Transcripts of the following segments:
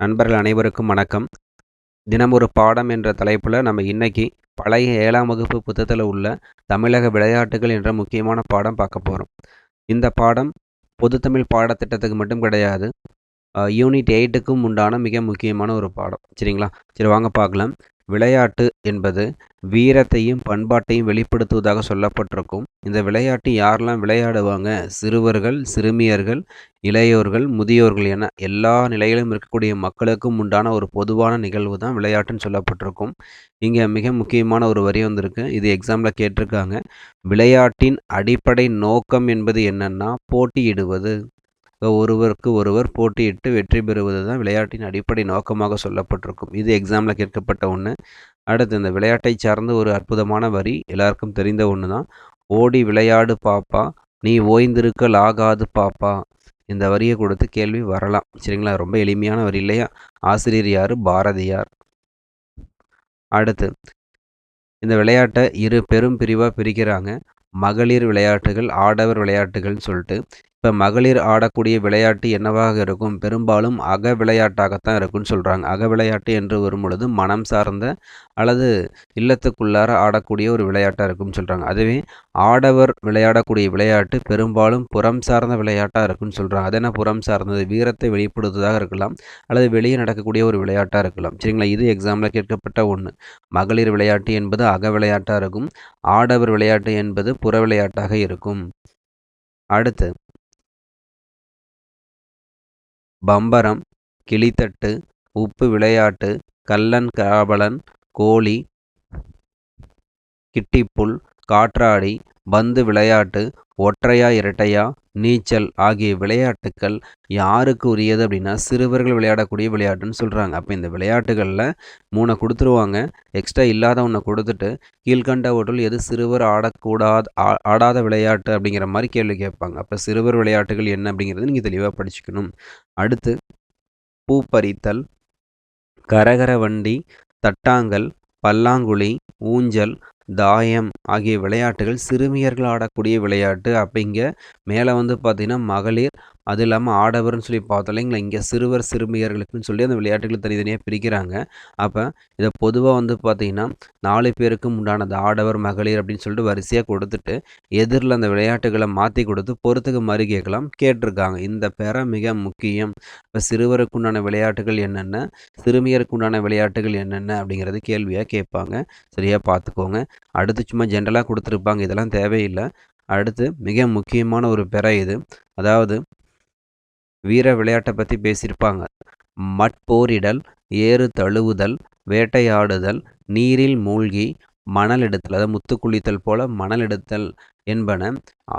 நண்பர்கள் அனைவருக்கும் வணக்கம். தினம் ஒரு பாடம் என்ற தலைப்பில் நம்ம இன்னைக்கு பழைய ஏழாம் வகுப்பு புத்தகத்தில் உள்ள தமிழக விளையாட்டுகள் என்ற முக்கியமான பாடம் பார்க்க போகிறோம் இந்த பாடம் பொதுத்தமிழ் பாடத்திட்டத்துக்கு மட்டும் கிடையாது. யூனிட் எயிட்டுக்கும் உண்டான மிக முக்கியமான ஒரு பாடம். சரிங்களா? சரி வாங்க பார்க்கலாம். விளையாட்டு என்பது வீரத்தையும் பண்பாட்டையும் வெளிப்படுத்துவதாக சொல்லப்பட்டிருக்கும். இந்த விளையாட்டு யாரெல்லாம் விளையாடுவாங்க? சிறுவர்கள் சிறுமியர்கள் இளையோர்கள் முதியோர்கள் என எல்லா நிலையிலும் இருக்கக்கூடிய மக்களுக்கும் உண்டான ஒரு பொதுவான நிகழ்வு தான் விளையாட்டுன்னு சொல்லப்பட்டிருக்கும். இங்கே மிக முக்கியமான ஒரு வரி வந்திருக்கு. இது எக்ஸாமில் கேட்டிருக்காங்க. விளையாட்டின் அடிப்படை நோக்கம் என்பது என்னன்னா போட்டியிடுவது. ஒருவருக்கு ஒருவர் போட்டியிட்டு வெற்றி பெறுவது தான் விளையாட்டின் அடிப்படை நோக்கமாக சொல்லப்பட்டிருக்கும். இது எக்ஸாமில் கேட்கப்பட்ட ஒன்று அடுத்து இந்த விளையாட்டை சார்ந்த ஒரு அற்புதமான வரி எல்லாருக்கும் தெரிந்த ஒன்று தான் ஓடி விளையாடு பாப்பா நீ ஓய்ந்திருக்கல் ஆகாது பாப்பா. இந்த வரியை கொடுத்து கேள்வி வரலாம். சரிங்களா? ரொம்ப எளிமையான வரி இல்லையா? ஆசிரியர் யார்? பாரதியார். அடுத்து இந்த விளையாட்டை இரு பெரும் பிரிவாக பிரிக்கிறாங்க. மகளிர் விளையாட்டுகள் ஆடவர் விளையாட்டுகள்னு சொல்லிட்டு இப்போ மகளிர் ஆடக்கூடிய விளையாட்டு என்னவாக இருக்கும்? பெரும்பாலும் அக விளையாட்டாகத்தான் இருக்கும்னு சொல்கிறாங்க அக விளையாட்டு என்று வரும் பொழுது மனம் சார்ந்த அல்லது இல்லத்துக்குள்ளார ஆடக்கூடிய ஒரு விளையாட்டாக இருக்கும்னு சொல்கிறாங்க அதுவே ஆடவர் விளையாடக்கூடிய விளையாட்டு பெரும்பாலும் புறம் சார்ந்த விளையாட்டாக இருக்கும்னு சொல்கிறாங்க அது என்ன புறம் சார்ந்தது? வீரத்தை வெளிப்படுத்துவதாக இருக்கலாம். அல்லது வெளியே நடக்கக்கூடிய ஒரு விளையாட்டாக இருக்கலாம். சரிங்களா? இது எக்ஸாமில் கேட்கப்பட்ட ஒன்று மகளிர் விளையாட்டு என்பது அக விளையாட்டாக இருக்கும். ஆடவர் விளையாட்டு என்பது புற விளையாட்டாக இருக்கும். அடுத்து பம்பரம் கிளித்தட்டு உப்பு விளையாட்டு கள்ளன் காவலன் கோழி கிட்டிப்புல் காற்றாடி பந்து விளையாட்டு ஒற்றையா இரட்டையா நீச்சல் ஆகிய விளையாட்டுக்கள் யாருக்கு உரியது அப்படின்னா சிறுவர்கள் விளையாடக்கூடிய விளையாட்டுன்னு சொல்கிறாங்க அப்போ இந்த விளையாட்டுகளில் மூணை கொடுத்துருவாங்க. எக்ஸ்ட்ரா இல்லாத ஒன்றை கொடுத்துட்டு ஓட்டல் எது சிறுவர் ஆடக்கூடாது ஆடாத விளையாட்டு அப்படிங்கிற மாதிரி கேள்வி கேட்பாங்க. அப்போ சிறுவர் விளையாட்டுகள் என்ன அப்படிங்கிறது நீங்கள் தெளிவாக படிச்சுக்கணும். அடுத்து பூ பறித்தல் கரகர வண்டி தட்டாங்கல் பல்லாங்குழி ஊஞ்சல் தாயம் ஆகிய விளையாட்டுகள் சிறுமியர்கள் ஆடக்கூடிய விளையாட்டு. அப்படிங்க மேலே வந்து பார்த்திங்கன்னா மகளிர் அது இல்லாமல் ஆடவர்னு சொல்லி பார்த்தோம் இல்லைங்களா? இங்கே சிறுவர் சிறுமியர்களுக்குன்னு சொல்லி அந்த விளையாட்டுகளை தனித்தனியாக பிரிக்கிறாங்க. அப்போ இதை பொதுவாக வந்து பார்த்திங்கன்னா நாலு பேருக்கும் உண்டானது ஆடவர் மகளிர் அப்படின்னு சொல்லிட்டு வரிசையாக கொடுத்துட்டு எதிரில் அந்த விளையாட்டுகளை மாற்றி கொடுத்து பொறுத்துக்கு மாதிரி கேட்கலாம் கேட்டிருக்காங்க. இந்த பெற மிக முக்கியம். இப்போ சிறுவருக்கு உண்டான விளையாட்டுகள் என்னென்ன? சிறுமியருக்கு உண்டான விளையாட்டுகள் என்னென்ன? அப்படிங்கிறது கேள்வியாக கேட்பாங்க. சரியாக பார்த்துக்கோங்க. அடுத்து சும்மா ஜென்ரலாக கொடுத்துருப்பாங்க. இதெல்லாம் தேவையில்லை. அடுத்து மிக முக்கியமான ஒரு பெற இது. அதாவது வீர விளையாட்டை பற்றி பேசியிருப்பாங்க. மட்போரிடல் ஏறு தழுவுதல் வேட்டையாடுதல் நீரில் மூழ்கி மணல் எடுத்தல் அதாவது முத்து குளித்தல் போல மணல் எடுத்தல் என்பன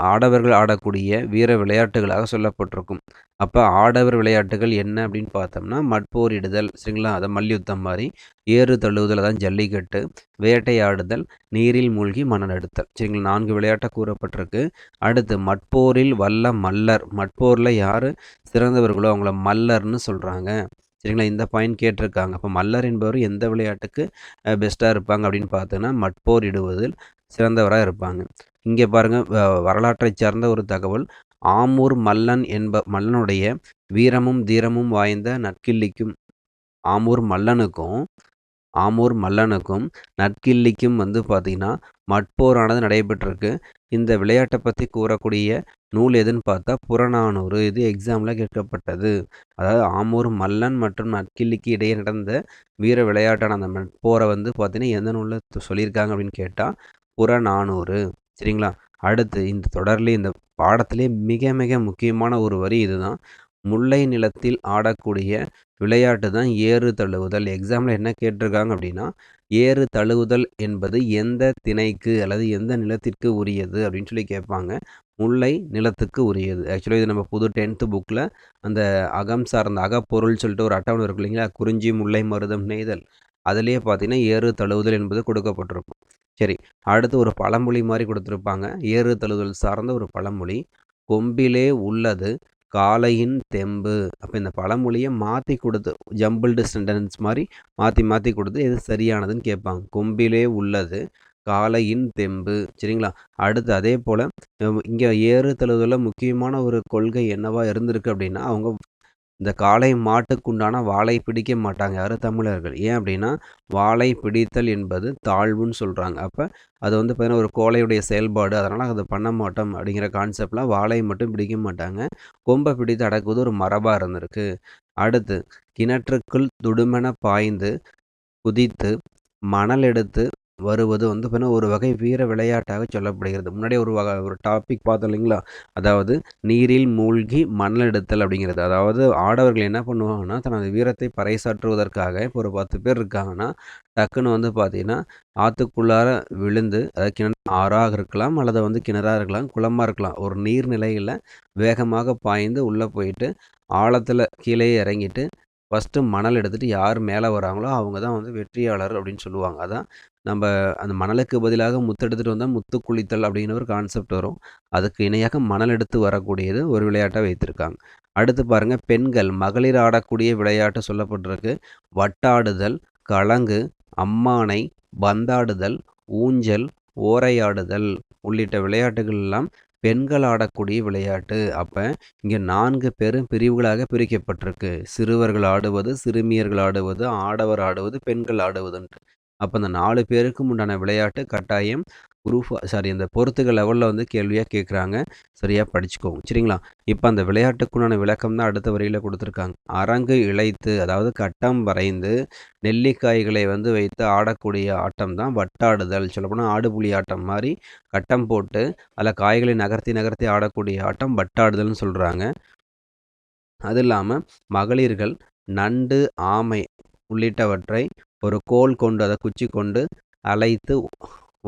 ஆடவர்கள் ஆடக்கூடிய வீர விளையாட்டுகளாக சொல்லப்பட்டிருக்கும். அப்போ ஆடவர் விளையாட்டுகள் என்ன அப்படின்னு பார்த்தோம்னா மட்போரிடுதல் சரிங்களா? அதை மல்யுத்தம் மாதிரி ஏறு தழுவுதல் அதான் ஜல்லிக்கட்டு வேட்டையாடுதல் நீரில் மூழ்கி மணல் எடுத்தல் சரிங்களா? நான்கு விளையாட்டை கூறப்பட்டிருக்கு. அடுத்து மட்போரில் வல்ல மல்லர். மட்போரில் யார்? சிறந்தவர்களோ அவங்கள மல்லர்னு சொல்கிறாங்க சரிங்களா? இந்த பாயிண்ட் கேட்டிருக்காங்க. அப்போ மல்லர் என்பவர் எந்த விளையாட்டுக்கு பெஸ்ட்டாக இருப்பாங்க அப்படின்னு பார்த்தோன்னா மட்போர் இடுவதில் சிறந்தவராக இருப்பாங்க. இங்கே பாருங்கள் வரலாற்றை சார்ந்த ஒரு தகவல். ஆமூர் மல்லன் என்ப மல்லனுடைய வீரமும் தீரமும் வாய்ந்த நற்கிள்ளிக்கும் ஆமூர் மல்லனுக்கும் ஆமூர் மல்லனுக்கும் நற்கிள்ளிக்கும் வந்து பார்த்திங்கன்னா மட்போரானது நடைபெற்றிருக்கு. இந்த விளையாட்டை பற்றி கூறக்கூடிய நூல் எதுன்னு பார்த்தா புறநானூறு இது எக்ஸாமில் கேட்கப்பட்டது. அதாவது ஆமூர் மல்லன் மற்றும் நற்கிள்ளிக்கு இடையே நடந்த வீர விளையாட்டான அந்த போரை வந்து பார்த்தீங்கன்னா எந்த நூலில் சொல்லியிருக்காங்க அப்படின்னு கேட்டால் புறநானூறு. சரிங்களா? அடுத்து இந்த தொடர்லேயே இந்த பாடத்திலே மிக மிக முக்கியமான ஒரு வரி இதுதான். முல்லை நிலத்தில் ஆடக்கூடிய விளையாட்டு தான் ஏறு தழுவுதல். எக்ஸாமில் என்ன கேட்டிருக்காங்க அப்படின்னா ஏறு தழுவுதல் என்பது எந்த திணைக்கு அல்லது எந்த நிலத்திற்கு உரியது அப்படின்னு சொல்லி கேட்பாங்க. முல்லை நிலத்துக்கு உரியது. ஆக்சுவலாக இது நம்ம புது டென்த்து புக்கில் அந்த அகம் சார்ந்த அகப்பொருள் சொல்லிட்டு ஒரு அட்டவணை இருக்கு இல்லைங்களா? குறிஞ்சி முல்லை மருதம் நெய்தல். அதுலேயே பார்த்தீங்கன்னா ஏறு தழுவுதல் என்பது கொடுக்கப்பட்டிருக்கும். சரி அடுத்து ஒரு பழமொழி மாதிரி கொடுத்துருப்பாங்க. ஏறு தழுவுதல் சார்ந்த ஒரு பழமொழி. கொம்பிலே உள்ளது காலையின் தெம்பு. அப்போ இந்த பழமொழியை மாற்றி கொடுத்து ஜம்பிள்டு சென்டென்ஸ் மாதிரி மாற்றி மாற்றி கொடுத்து எது சரியானதுன்னு கேட்பாங்க. கொம்பிலே உள்ளது காலையின் தெம்பு. சரிங்களா? அடுத்து அதே போல் இங்கே ஏறு தழுவுதலில் முக்கியமான ஒரு கொள்கை என்னவா இருந்திருக்கு அப்படின்னா அவங்க இந்த காளை மாட்டுக்குண்டான வாளை பிடிக்க மாட்டாங்க. யாரும் தமிழர்கள். ஏன் அப்படின்னா வாளை பிடித்தல் என்பது தாழ்வுன்னு சொல்கிறாங்க அப்போ அது வந்து பார்த்தீங்கன்னா ஒரு கோழையுடைய செயல்பாடு. அதனால் அதை பண்ண மாட்டோம் அப்படிங்கிற கான்செப்டில் வாளை மட்டும் பிடிக்க மாட்டாங்க. கொம்பை பிடித்து அடக்குவது ஒரு மரபாக இருந்திருக்கு. அடுத்து கிணற்றுக்குள் துடுமென பாய்ந்து குதித்து மணல் எடுத்து வருவது வந்து பார்த்தீங்கன்னா ஒரு வகை வீர விளையாட்டாக சொல்லப்படுகிறது. முன்னாடி ஒரு வகை ஒரு டாபிக் பார்த்தோம் இல்லைங்களா? அதாவது நீரில் மூழ்கி மணல் எடுத்தல் அப்படிங்கிறது. அதாவது ஆடவர்கள் என்ன பண்ணுவாங்கன்னா தனது வீரத்தை பறைசாற்றுவதற்காக இப்போ ஒரு பத்து பேர் இருக்காங்கன்னா டக்குன்னு வந்து பார்த்தீங்கன்னா ஆற்றுக்குள்ளார விழுந்து அதாவது கிணறு ஆறாக இருக்கலாம் அல்லது வந்து கிணறாக இருக்கலாம் குளமாக இருக்கலாம் ஒரு நீர்நிலையில் வேகமாக பாய்ந்து உள்ளே போயிட்டு ஆழத்தில் கீழே இறங்கிட்டு ஃபஸ்ட்டு மணல் எடுத்துகிட்டு யார் மேலே வராங்களோ அவங்க தான் வந்து வெற்றியாளர் அப்படின்னு சொல்லுவாங்க. அதான் நம்ம அந்த மணலுக்கு பதிலாக முத்து எடுத்துகிட்டு வந்தால் முத்து குளித்தல் அப்படிங்கிற ஒரு கான்செப்ட் வரும். அதுக்கு இணையாக மணல் எடுத்து வரக்கூடியது ஒரு விளையாட்டாக வைத்திருக்காங்க. அடுத்து பாருங்கள் பெண்கள் மகளிர் ஆடக்கூடிய விளையாட்டு சொல்லப்பட்டிருக்கு. வட்டாடுதல் கலங்கு அம்மானை பந்தாடுதல் ஊஞ்சல் ஓரையாடுதல் உள்ளிட்ட விளையாட்டுகள் எல்லாம் பெண்கள் ஆடக்கூடிய விளையாட்டு. அப்போ இங்கே நான்கு பெரும் பிரிவுகளாக பிரிக்கப்பட்டிருக்கு. சிறுவர்கள் ஆடுவது சிறுமியர்கள் ஆடுவது ஆடவர் ஆடுவது பெண்கள் ஆடுவதுன்ட்டு. அப்போ அந்த நாலு பேருக்கும் உண்டான விளையாட்டு கட்டாயம் குரூப் சாரி அந்த பொறுத்துக்க லெவலில் வந்து கேள்வியாக கேட்குறாங்க சரியாக படிச்சுக்கோங்க. சரிங்களா? இப்போ அந்த விளையாட்டுக்குண்டான விளக்கம் தான் அடுத்த வரியில் கொடுத்துருக்காங்க. அரங்கு இழைத்து அதாவது கட்டம் வரைந்து நெல்லிக்காய்களை வந்து வைத்து ஆடக்கூடிய ஆட்டம் தான் வட்டாடுதல். சொல்லப்போனால் ஆடுபுலி ஆட்டம் மாதிரி கட்டம் போட்டு அதில் காய்களை நகர்த்தி நகர்த்தி ஆடக்கூடிய ஆட்டம் வட்டாடுதல்னு சொல்கிறாங்க அது இல்லாமல் மகளிர்கள் நண்டு ஆமை உள்ளிட்டவற்றை ஒரு கோல் கொண்டு அதை குச்சி கொண்டு அழைத்து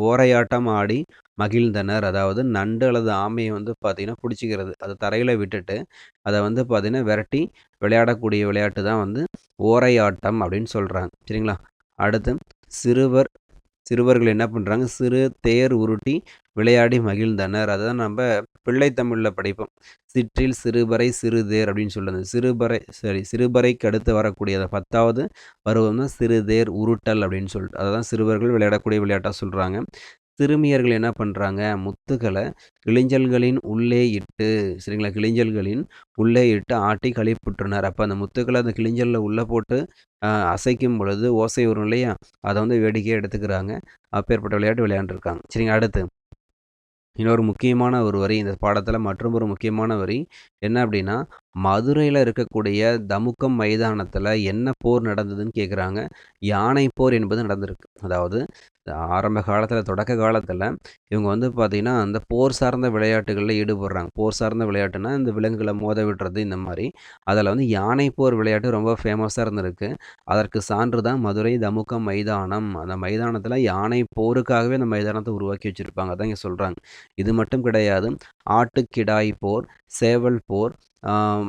ஓரையாட்டம் ஆடி மகிழ்ந்தனர். அதாவது நண்டு அல்லது ஆமையை வந்து பார்த்திங்கன்னா பிடிச்சிக்கிறது. அதை தரையில் விட்டுட்டு அதை வந்து பார்த்திங்கன்னா விரட்டி விளையாடக்கூடிய விளையாட்டு தான் வந்து ஓரையாட்டம் அப்படின்னு சொல்கிறாங்க சரிங்களா? அடுத்து சிறுவர் சிறுவர்கள் என்ன பண்ணுறாங்க சிறு தேர் உருட்டி விளையாடி மகிழ்ந்தனர். அதை தான் நம்ம பிள்ளை தமிழில் படிப்போம். சிற்றில் சிறுபறை சிறுதேர் அப்படின்னு சொல்லுது சிறுபறை சரி சிறுபறைக்கு அடுத்து வரக்கூடிய அந்த பத்தாவது பருவம் தான் சிறுதேர் உருட்டல் அப்படின்னு சொல்லிட்டு. அதை தான் சிறுவர்கள் விளையாடக்கூடிய விளையாட்டாக சொல்கிறாங்க சிறுமியர்கள் என்ன பண்ணுறாங்க முத்துக்களை கிளிஞ்சல்களின் உள்ளே இட்டு சரிங்களா? கிளிஞ்சல்களின் உள்ளே இட்டு ஆட்டி கழிப்புட்டுனர் அப்போ அந்த முத்துக்களை அந்த கிளிஞ்சலில் உள்ளே போட்டு அசைக்கும் பொழுது ஓசை வரும் இல்லையா? அதை வந்து வேடிக்கையாக எடுத்துக்கிறாங்க. அப்பேற்பட்ட விளையாட்டு விளையாண்டுருக்காங்க. சரிங்க அடுத்து. இன்னொரு முக்கியமான ஒரு வரி இந்த பாடத்தில் மற்றும் ஒரு முக்கியமான வரி என்ன அப்படின்னா மதுரையில் இருக்கக்கூடிய தமுக்கம் மைதானத்தில் என்ன போர் நடந்ததுன்னு கேட்குறாங்க யானை போர் என்பது நடந்திருக்கு. அதாவது ஆரம்ப காலத்தில் தொடக்க காலத்தில் இவங்க வந்து பார்த்திங்கன்னா அந்த போர் சார்ந்த விளையாட்டுகளில் ஈடுபடுறாங்க. போர் சார்ந்த விளையாட்டுனா இந்த விலங்குகளை மோத விடுறது இந்த மாதிரி. அதில் வந்து யானை போர் விளையாட்டு ரொம்ப ஃபேமஸாக இருந்திருக்கு. அதற்கு சான்று தான் மதுரை தமுக்கம் மைதானம். அந்த மைதானத்தில் யானை போருக்காகவே அந்த மைதானத்தை உருவாக்கி வச்சுருப்பாங்க. அதான் இங்கே சொல்கிறாங்க இது மட்டும் கிடையாது. ஆட்டுக்கிடாய் போர் சேவல் போர்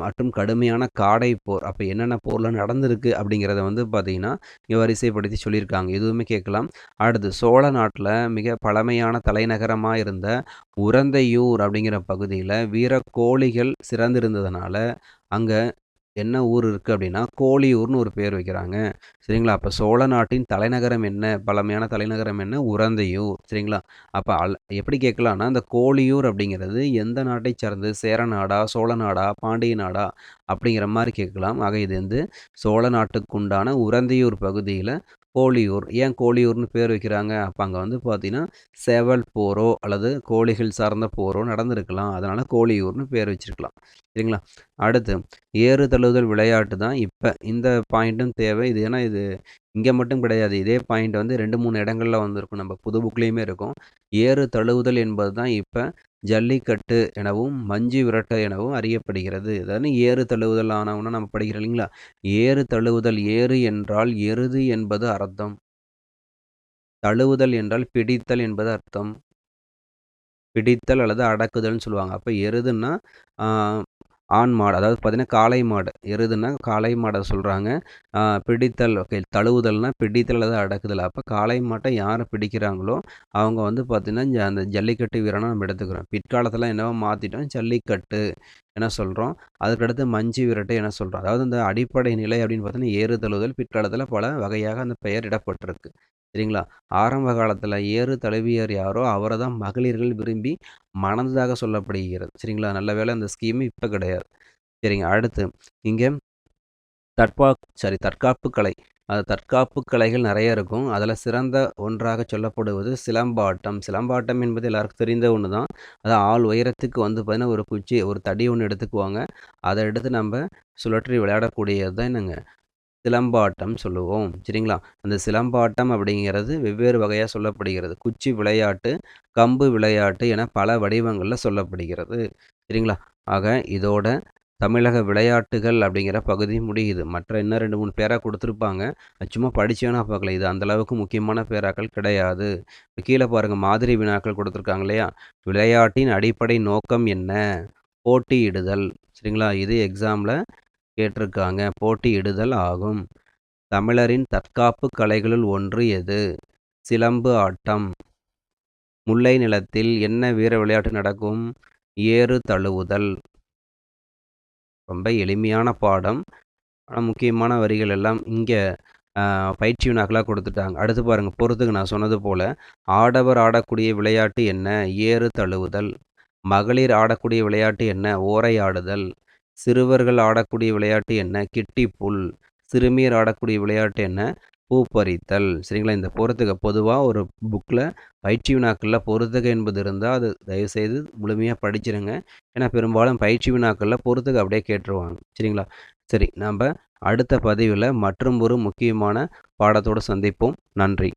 மற்றும் கடுமையான காடை போர். அப்போ என்னென்ன போர்லாம் நடந்திருக்கு அப்படிங்கிறத வந்து பார்த்திங்கன்னா இங்கே வரிசைப்படுத்தி சொல்லியிருக்காங்க. எதுவுமே கேட்கலாம். அடுத்து சோழ நாட்டில் மிக பழமையான தலைநகரமாக இருந்த உரந்தையூர் அப்படிங்கிற பகுதியில் வீர கோழிகள் சிறந்திருந்ததுனால அங்கே என்ன ஊர் இருக்குது அப்படின்னா கோழியூர்னு ஒரு பேர் வைக்கிறாங்க. சரிங்களா? அப்போ சோழ நாட்டின் தலைநகரம் என்ன? பழமையான தலைநகரம் என்ன? உரந்தையூர். சரிங்களா? அப்போ அல் எப்படி கேட்கலான்னா அந்த கோழியூர் அப்படிங்கிறது எந்த நாட்டை சார்ந்து? சேர நாடா? சோழ நாடா? பாண்டிய நாடா? அப்படிங்கிற மாதிரி கேட்கலாம். ஆக இது வந்து சோழ நாட்டுக்குண்டான உரந்தையூர் பகுதியில் கோழியூர். ஏன் கோழியூர்னு பேர் வைக்கிறாங்க? அப்போ அங்கே வந்து பார்த்தீங்கன்னா சேவல் போரோ அல்லது கோழிகள் சார்ந்த போரோ நடந்திருக்கலாம். அதனால் கோழியூர்னு பேர் வச்சிருக்கலாம். சரிங்களா? அடுத்து ஏறு தழுவுதல் விளையாட்டு தான் இப்போ. இந்த பாயிண்ட்டும் தேவை. இது ஏன்னா இது இங்கே மட்டும் கிடையாது. இதே பாயிண்ட் வந்து ரெண்டு மூணு இடங்களில் வந்திருக்கும். நம்ம புது புக்லேயுமே இருக்கும். ஏறு தழுவுதல் என்பது தான் இப்போ ஜல்லிக்கட்டு எனவும் மஞ்சு விரட்டு எனவும் அறியப்படுகிறது. அதாவது ஏறு தழுவுதல் ஆனவுன்னா நம்ம படிக்கிறோம் இல்லைங்களா? ஏறு தழுவுதல் ஏறு என்றால் எருது என்பது அர்த்தம். தழுவுதல் என்றால் பிடித்தல் என்பது அர்த்தம். பிடித்தல் அல்லது அடக்குதல்னு சொல்லுவாங்க. அப்போ எருதுன்னா ஆண் மாடு அதாவது பார்த்திங்கன்னா காளை மாடு எருதுன்னா காளை மாடை சொல்கிறாங்க பிடித்தல் ஓகே தழுவுதல்னால் பிடித்தல் அல்லது அடக்குதல். அப்போ காளை மாட்டை யாரை பிடிக்கிறாங்களோ அவங்க வந்து பார்த்திங்கன்னா அந்த ஜல்லிக்கட்டு வீரனை நம்ம எடுத்துக்கிறோம். பிற்காலத்தில் என்னவோ மாற்றிட்டோம் ஜல்லிக்கட்டு என்ன சொல்கிறோம் அதுக்கடுத்து மஞ்சு விரட்டு என்ன சொல்கிறோம் அதாவது இந்த அடிப்படை நிலை அப்படின்னு பார்த்தீங்கன்னா ஏறு தழுவுதல் பிற்காலத்தில் பல வகையாக அந்த பெயர் இடப்பட்டிருக்கு. சரிங்களா? ஆரம்ப காலத்தில் ஏறு தழுவியர் யாரோ அவரை தான் மகளிர்கள் விரும்பி மணந்ததாக சொல்லப்படுகிறது. சரிங்களா? நல்ல வேலை அந்த ஸ்கீம் இப்போ கிடையாது. சரிங்க அடுத்து இங்கே தற்பா சாரி தற்காப்பு கலை. அது தற்காப்பு கலைகள் நிறைய இருக்கும். அதில் சிறந்த ஒன்றாக சொல்லப்படுவது சிலம்பாட்டம். சிலம்பாட்டம் என்பது எல்லாருக்கும் தெரிந்த ஒன்று தான். அது ஆள் உயரத்துக்கு வந்து பார்த்தீங்கன்னா ஒரு குச்சி ஒரு தடி ஒன்று எடுத்துக்குவாங்க. அதை எடுத்து நம்ம சுழற்றி விளையாடக்கூடியது தான் என்னங்க? சிலம்பாட்டம் சொல்லுவோம். சரிங்களா? அந்த சிலம்பாட்டம் அப்படிங்கிறது வெவ்வேறு வகையாக சொல்லப்படுகிறது. குச்சி விளையாட்டு கம்பு விளையாட்டு என பல வடிவங்களில் சொல்லப்படுகிறது. சரிங்களா? ஆக இதோட தமிழக விளையாட்டுகள் அப்படிங்கிற பகுதி முடியுது. மற்ற இன்னும் ரெண்டு மூணு பேராக கொடுத்துருப்பாங்க. சும்மா படிச்சு பார்க்கல. இது அந்தளவுக்கு முக்கியமான பேராக்கள் கிடையாது. கீழே பாருங்க. மாதிரி வினாக்கள் கொடுத்துருக்காங்க இல்லையா? விளையாட்டின் அடிப்படை நோக்கம் என்ன? போட்டியிடுதல். சரிங்களா? இது எக்ஸாமில் கேட்டிருக்காங்க. போட்டியிடுதல் ஆகும். தமிழரின் தற்காப்பு கலைகளுள் ஒன்று எது? சிலம்பு ஆட்டம். முல்லை நிலத்தில் என்ன வீர விளையாட்டு நடக்கும்? ஏறு தழுவுதல். ரொம்ப எளிமையான பாடம். ஆனால் முக்கியமான வரிகள் எல்லாம் இங்கே பயிற்சி வினாக்களாக கொடுத்துட்டாங்க. அடுத்து பாருங்கள் பொறுத்துக்கு நான் சொன்னது போல் ஆடவர் ஆடக்கூடிய விளையாட்டு என்ன? ஏறு தழுவுதல். மகளிர் ஆடக்கூடிய விளையாட்டு என்ன? ஓரை ஆடுதல். சிறுவர்கள் ஆடக்கூடிய விளையாட்டு என்ன? கிட்டி புல். சிறுமியர் ஆடக்கூடிய விளையாட்டு என்ன? பூ பறித்தல். சரிங்களா? இந்த போகிறதுக்கு பொதுவாக ஒரு புக்கில் பயிற்சி வினாக்களில் பொறுத்துக என்பது இருந்தால் அது தயவுசெய்து முழுமையாக படிச்சிருங்க. ஏன்னா பெரும்பாலும் பயிற்சி வினாக்களில் பொறுத்துக்க அப்படியே கேட்டுருவாங்க. சரிங்களா? சரி நம்ம அடுத்த பதிவில் மற்றும் ஒரு முக்கியமான பாடத்தோடு சந்திப்போம். நன்றி.